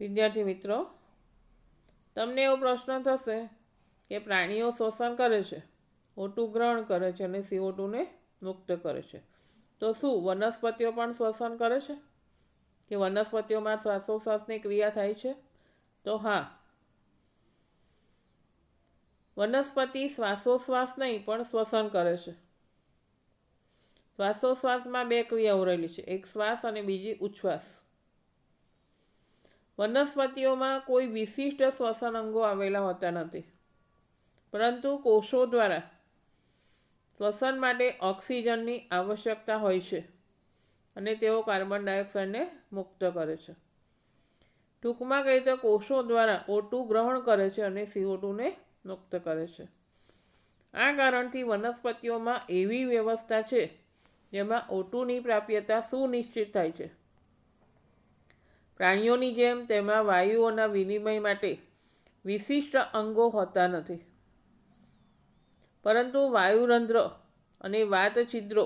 વિદ્યાર્થી મિત્રો, તમને એવો પ્રશ્ન થશે કે પ્રાણીઓ શ્વસન કરે છે ઓટું ગ્રહણ કરે છે અને સીઓ ટુને મુક્ત કરે છે. તો શું વનસ્પતિઓ પણ શ્વસન કરે છે? કે વનસ્પતિઓમાં શ્વાસોશ્વાસની ક્રિયા થાય છે? તો હા. વનસ્પતિ શ્વાસોશ્વાસ નહીં, પણ શ્વસન કરે છે. શ્વાસોશ્વાસમાં બે ક્રિયા ઉરેલી છે, એક શ્વાસ અને બીજી ઉચ્છ્વાસ. વનસ્પતિઓમાં કોઈ વિશિષ્ટ શ્વસન અંગો આવેલા હોતા નથી. પરંતુ કોષો દ્વારા શ્વસન માટે ઓક્સિજનની આવશ્યકતા હોય છે અને તેઓ કાર્બન ડાયોક્સાઇડને મુક્ત કરે છે. ટૂંકમાં કહીએ તો કોષો દ્વારા ઓટું ગ્રહણ કરે છે અને સીઓ ટુને મુક્ત કરે છે. આ કારણથી વનસ્પતિઓમાં એવી વ્યવસ્થા છે જેમાં ઓટુની પ્રાપ્યતા સુનિશ્ચિત થાય છે. પ્રાણીઓની જેમ તેમાં વાયુઓના વિનિમય માટે વિશિષ્ટ અંગો હોતા નથી. પરંતુ વાયુરંધ્ર અને વાતછિદ્રો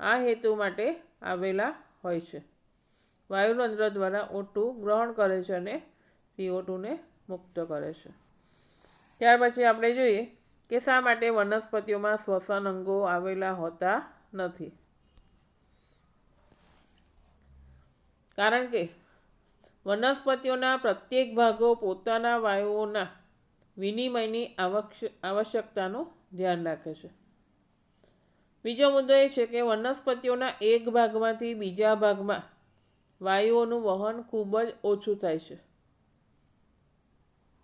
આ હેતુ માટે આવેલા હોય છે. વાયુરંધ્ર દ્વારા ઓટું ગ્રહણ કરે છે અને સીઓ ટુને મુક્ત કરે છે. ત્યાર પછી આપણે જોઈએ કે શા માટે વનસ્પતિઓમાં શ્વસન અંગો આવેલા હોતા નથી. કારણ કે વનસ્પતિઓના પ્રત્યેક ભાગો પોતાના વાયુઓના વિનિમયની આવશ્યકતાનું ધ્યાન રાખે છે. બીજો મુદ્દો એ છે કે વનસ્પતિઓના એક ભાગમાંથી બીજા ભાગમાં વાયુઓનું વહન ખૂબ જ ઓછું થાય છે.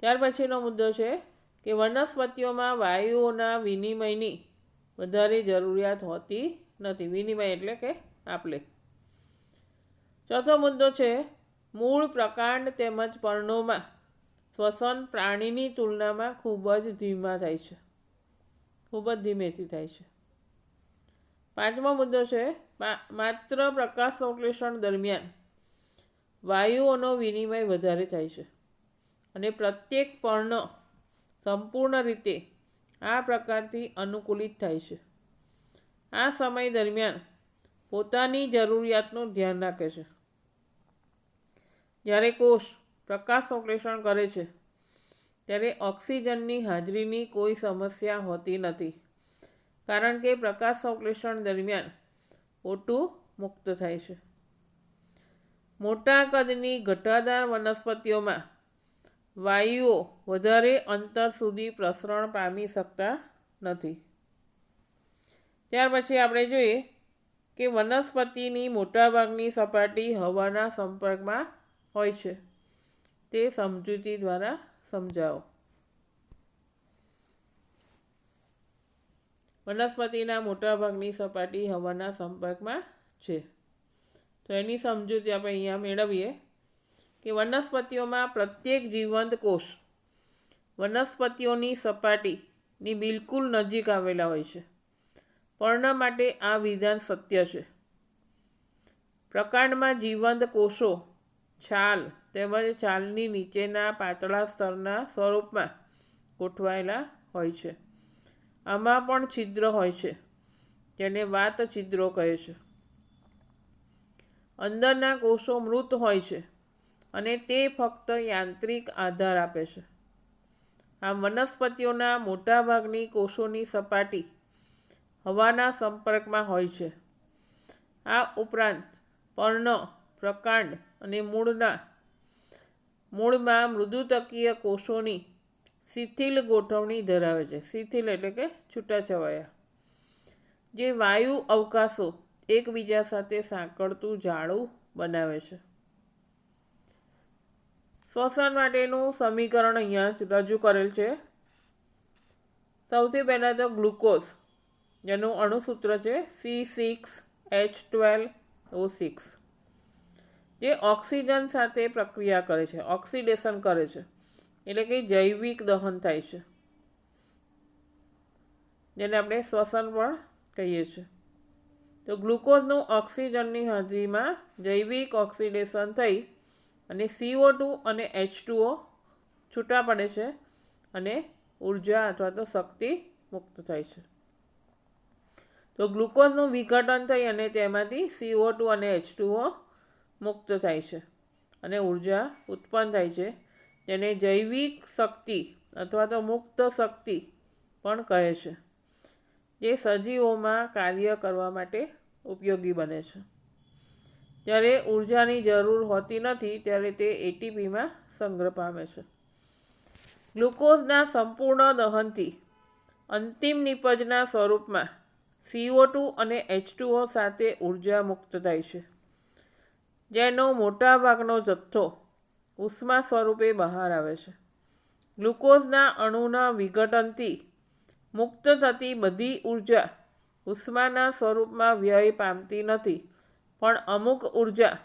ત્યાર પછીનો મુદ્દો છે કે વનસ્પતિઓમાં વાયુઓના વિનિમયની વધારે જરૂરિયાત હોતી નથી. વિનિમય એટલે કે આપલે. ચોથો મુદ્દો છે મૂળ પ્રકાંડ તેમજ પર્ણોમાં, શ્વસન પ્રાણીની તુલનામાં ખૂબ જ ધીમા થાય છે. ખૂબ જ ધીમેથી થાય છે. પાંચમો મુદ્દો છે માત્ર પ્રકાશ સંશ્લેષણ દરમિયાન વાયુઓનો વિનિમય વધારે થાય છે અને પ્રત્યેક પર્ણ સંપૂર્ણ રીતે આ પ્રકારથી અનુકૂલિત થાય છે. આ સમય દરમિયાન પોતાની જરૂરિયાતનું ધ્યાન રાખે છે. જ્યારે કોષ પ્રકાશ સંશ્લેષણ કરે છે, ત્યારે ઓક્સિજનની હાજરીની કોઈ સમસ્યા હોતી નથી, કારણ કે પ્રકાશ સંશ્લેષણ દરમિયાન ઓટું મુક્ત થાય છે. મોટા કદની ઘટાદાર વનસ્પતિઓમાં વાયુઓ વધારે અંતર સુધી પ્રસરણ પામી શકતા નથી. ત્યાર પછી આપણે જોઈએ કે વનસ્પતિની મોટાભાગની સપાટી હવાના સંપર્કમાં હોય છે. તે સમજૂતી દ્વારા સમજાવો. વનસ્પતિના મોટાભાગની સપાટી હવાના સંપર્કમાં છે. તો એની સમજૂતી આપણે અહીંયા મેળવીએ કે વનસ્પતિઓમાં પ્રત્યેક જીવંત કોષ વનસ્પતિઓની સપાટીની બિલકુલ નજીક આવેલા હોય છે. પર્ણ માટે આ વિધાન સત્ય છે. પ્રકાંડમાં જીવંત કોષો છાલ તેમજ છાલની નીચેના પાતળા સ્તરના સ્વરૂપમાં ગોઠવાયેલા હોય છે. આમાં પણ છિદ્ર હોય છે, જેને વાત છિદ્રો કહે છે. અંદરના કોષો મૃત હોય છે અને તે ફક્ત યાંત્રિક આધાર આપે છે. આ વનસ્પતિઓના મોટાભાગની કોષોની સપાટી હવાના સંપર્કમાં હોય છે. આ ઉપરાંત પર્ણ પ્રકાંડ અને મૂળના, મૂળમાં મૃદુતકીય કોષોની શિથિલ ગોઠવણી ધરાવે છે. શિથિલ એટલે કે છૂટાછવાયા. જે વાયુ અવકાશો એકબીજા સાથે સાંકળતું ઝાડું બનાવે છે. શ્વસન માટેનું સમીકરણ અહીંયા રજૂ કરેલ છે. સૌથી પહેલાં તો ગ્લુકોઝ, જેનું અણુસૂત્ર છે C six H twelve O six જે ઓક્સિજન સાથે પ્રક્રિયા કરે છે, ઓક્સિડેશન કરે છે. એટલે કે જૈવિક દહન થાય છે. જેને આપણે શ્વસન પણ કહીએ છીએ. તો ગ્લુકોઝનું ઓક્સિજનની હાજરીમાં જૈવિક ઓક્સિડેશન થઈ અને સીઓ ટુ અને એચ ટુઓ છૂટા પડે છે અને ઊર્જા અથવા તો શક્તિ મુક્ત થાય છે. તો ગ્લુકોઝનું વિઘટન થઈ અને તેમાંથી સીઓ ટુ અને એચ ટુઓ મુક્ત થાય છે અને ઊર્જા ઉત્પન્ન થાય છે. જેને જૈવિક શક્તિ અથવા તો મુક્ત શક્તિ પણ કહે છે. જે સજીવોમાં કાર્ય કરવા માટે ઉપયોગી બને છે. જ્યારે ઉર્જાની જરૂર હોતી નથી ત્યારે તે એટીપીમાં સંગ્રહ પામે છે. ગ્લુકોઝના સંપૂર્ણ દહનથી અંતિમ નિપજના સ્વરૂપમાં સીઓ ટુ અને એચ ટુઓ સાથે ઊર્જા મુક્ત થાય છે. જેનો મોટાભાગનો જથ્થો ઉષ્મા સ્વરૂપે બહાર આવે છે. ગ્લુકોઝના અણુના વિઘટનથી મુક્ત થતી બધી ઊર્જા ઉષ્માના સ્વરૂપમાં વ્યય પામતી નથી, પણ અમુક ઊર્જા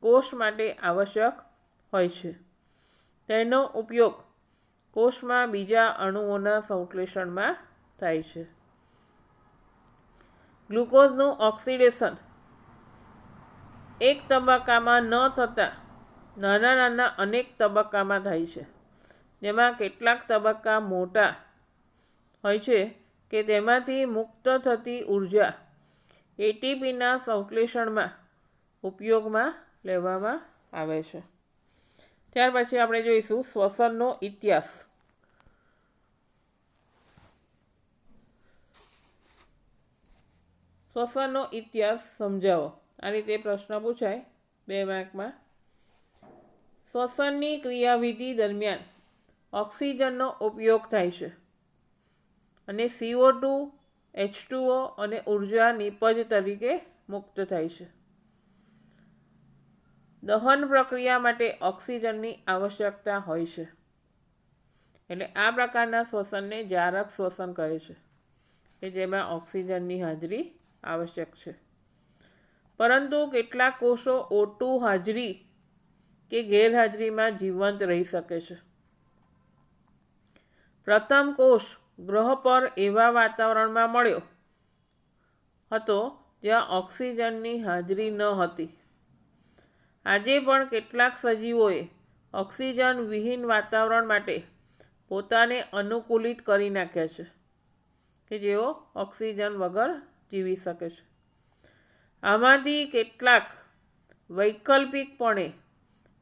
કોષ માટે આવશ્યક હોય છે. તેનો ઉપયોગ કોષમાં બીજા અણુઓના સંશ્લેષણમાં થાય છે. ગ્લુકોઝનું ઓક્સિડેશન એક તબક્કામાં ન થતાં નાના નાના અનેક તબક્કામાં થાય છે. જેમાં કેટલાક તબક્કા મોટા હોય છે કે તેમાંથી મુક્ત થતી ઊર્જા એટીપીના સંશ્લેષણમાં ઉપયોગમાં લેવામાં આવે છે. ત્યાર પછી આપણે જોઈશું શ્વસનનો ઇતિહાસ. શ્વસનનો ઇતિહાસ સમજાવો. આ રીતે પ્રશ્ન પૂછાય બે માર્કમાં શ્વસનની ક્રિયાવિધિ દરમિયાન ઓક્સિજનનો ઉપયોગ થાય છે અને સીઓ ટુ એચ ટુઓ અને ઊર્જા નિપજ તરીકે મુક્ત થાય છે. દહન પ્રક્રિયા માટે ઓક્સિજનની આવશ્યકતા હોય છે. એટલે આ પ્રકારના શ્વસનને જારક શ્વસન કહે છે. કે જેમાં ઓક્સિજનની હાજરી આવશ્યક છે. પરંતુ કેટલાક કોષો ઓટુ હાજરી કે ગેરહાજરીમાં જીવંત રહી શકે છે. પ્રથમ કોષ ગ્રહ પર એવા વાતાવરણમાં મળ્યો હતો જ્યાં ઓક્સિજનની હાજરી ન હતી. આજે પણ કેટલાક સજીવોએ ઓક્સિજન વિહીન વાતાવરણ માટે પોતાને અનુકૂલિત કરી નાખ્યા છે કે જેઓ ઓક્સિજન વગર જીવી શકે છે. આમાંથી કેટલાક વૈકલ્પિકપણે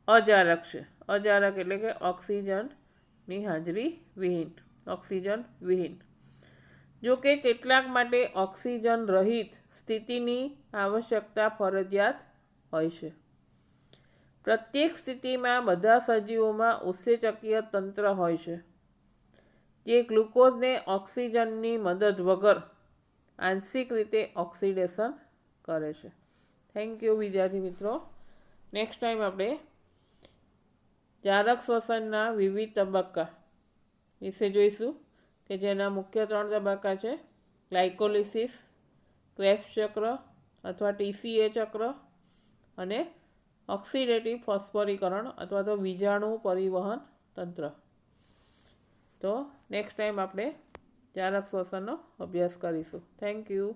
અજારક છે. અજારક એટલે કે ઓક્સિજનની હાજરી વિહીન, ઓક્સિજન વિહીન. જો કે કેટલાક માટે ઓક્સિજન રહિત સ્થિતિની આવશ્યકતા ફરજિયાત હોય છે. પ્રત્યેક સ્થિતિમાં બધા સજીવોમાં ઉત્સેચકીય તંત્ર હોય છે જે ગ્લુકોઝને ઓક્સિજનની મદદ વગર આંશિક રીતે ઓક્સિડેશન કરે છે. થેન્ક યુ વિદ્યાર્થી મિત્રો. નેક્સ્ટ ટાઈમ આપણે જારક શ્વસનના વિવિધ તબક્કા વિશે જોઈશું કે જેના મુખ્ય ત્રણ તબક્કા છે. ગ્લાયકોલિસિસ ક્રેફ્ટ ચક્ર અથવા ટીસીએ ચક્ર અને ઓક્સિડેટિવ ફોસ્ફરીકરણ અથવા તો વીજાણુ પરિવહન તંત્ર. તો નેક્સ્ટ ટાઈમ આપણે જારક શ્વસનનો અભ્યાસ કરીશું. Thank you